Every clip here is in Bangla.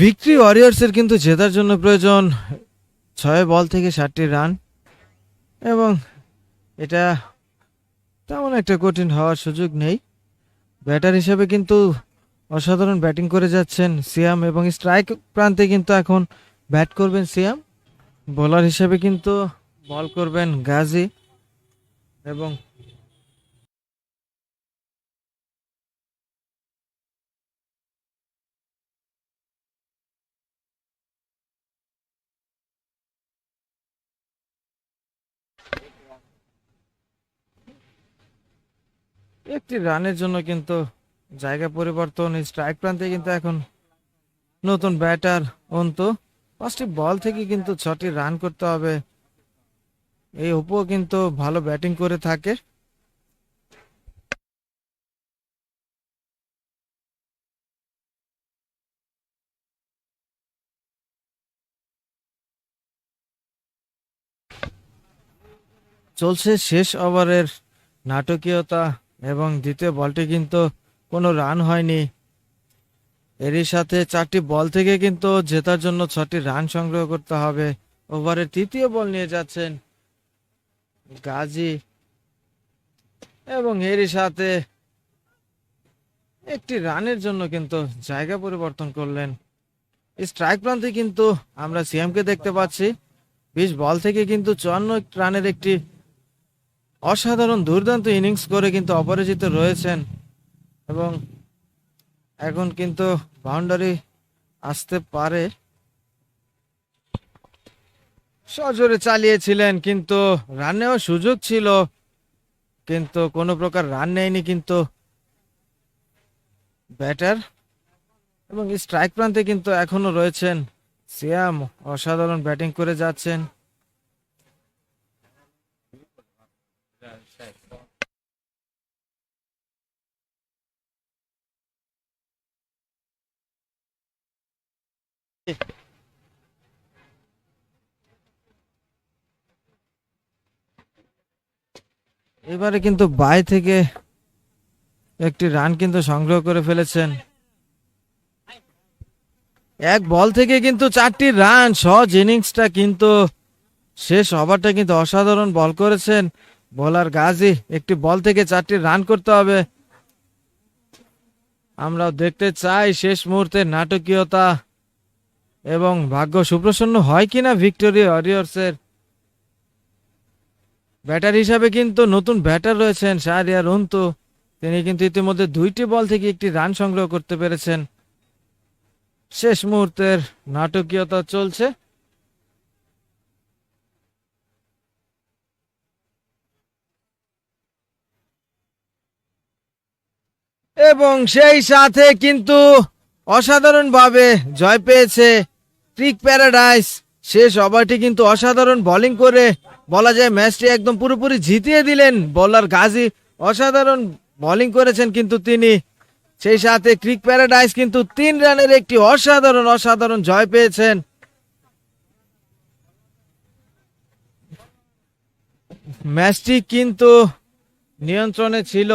ভিক্টরি ওয়ারিয়ার্সের কিন্তু জেতার জন্য প্রয়োজন ছয় বল থেকে ষাটটি রান। এবং এটা তেমন একটা কঠিন হওয়ার সুযোগ নেই। ব্যাটার হিসেবে কিন্তু অসাধারণ ব্যাটিং করে যাচ্ছেন সিয়াম এবং স্ট্রাইক প্রান্তে কিন্তু এখন ব্যাট করবেন সিয়াম। বোলার হিসেবে কিন্তু বল করবেন গাজী এবং একটি রানের জন্য কিন্তু জায়গা পরিবর্তন স্ট্রাইক প্রান্তে কিন্তু এখন নতুন ব্যাটার অন্ত। পাঁচটি বল থেকে কিন্তু ছটি রান করতে হবে। এই উপও কিন্তু ভালো ব্যাটিং করে থাকে। চলছে শেষ ওভারের নাটকীয়তা এবং দ্বিতীয় বলটি কিন্তু কোনো রান হয়নি। এরই সাথে চারটি বল থেকে কিন্তু জেতার জন্য ছটি রান সংগ্রহ করতে হবে। ওভারের তৃতীয় বল নিয়ে যাচ্ছেন গাজী এবং এরই সাথে একটি রানের জন্য কিন্তু জায়গা পরিবর্তন করলেন। স্ট্রাইক প্রান্তে কিন্তু আমরা সিএমকে দেখতে পাচ্ছি। বিশ বল থেকে কিন্তু চুয়ান্ন রানের একটি অসাধারণ দুর্দান্ত ইনিংস করে কিন্তু অপরাজিত রয়েছেন এবং এখন কিন্তু বাউন্ডারি আসতে পারে। সজোরে চালিয়েছিলেন কিন্তু রান নেওয়ার সুযোগ ছিল, কিন্তু কোনো প্রকার রান নেয়নি কিন্তু ব্যাটার এবং স্ট্রাইক প্রান্তে কিন্তু এখনও রয়েছেন সিয়াম, অসাধারণ ব্যাটিং করে যাচ্ছেন। এবারে কিন্তু বাই থেকে একটি রান কিন্তু সংগ্রহ করে ফেলেছেন। এক বল থেকে কিন্তু চারটি রান, সহজ ইনিংসটা কিন্তু শেষ ওভারটা কিন্তু অসাধারণ বল করেছেন বোলার গাজী। একটি বল থেকে চারটি রান করতে হবে। আমরা দেখতে চাই শেষ মুহূর্তে নাটকীয়তা এবং ভাগ্য সুপ্রসন্ন হয় কিনা ভিক্টোরিয়া ওয়ারিয়র্সের? ব্যাটার হিসাবে কিন্তু নতুন ব্যাটার রয়েছেন শাহরিয়ার অন্তু তিনি কিন্তু ইতিমধ্যে দুইটি বল থেকে একটি রান সংগ্রহ করতে পেরেছেন। শেষ মুহূর্তের নাটকীয়তা চলছে। এবং সেই সাথে কিন্তু অসাধারণভাবে জয় পেয়েছে ক্রিক প্যারাডাইস শেষ ওভারটি কিন্তু অসাধারণ বোলিং করে। বলা যায় ম্যাচটি একদম পুরোপুরি জিতিয়ে দিলেন বোলার গাজী। অসাধারণ বোলিং করেছেন কিন্তু তিনি। সেই সাথে ক্রিক প্যারাডাইস কিন্তু তিন রানের একটি অসাধারণ অসাধারণ জয় পেয়েছেন। ম্যাচটি কিন্তু নিয়ন্ত্রণে ছিল।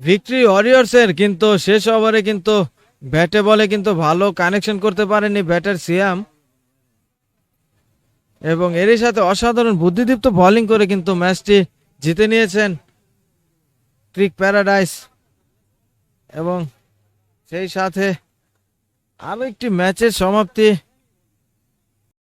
ভিক্টরি ওয়ারিয়র্সের কিন্তু শেষ ওভারে কিন্তু ব্যাটে বলে কিন্তু ভালো কানেকশন করতে পারেনি ব্যাটার সিয়াম। এবং এরই সাথে অসাধারণ বুদ্ধিদীপ্ত বোলিং করে কিন্তু ম্যাচটি জিতে নিয়েছেন ক্রিক প্যারাডাইস এবং সেই সাথে আরও একটি ম্যাচের সমাপ্তি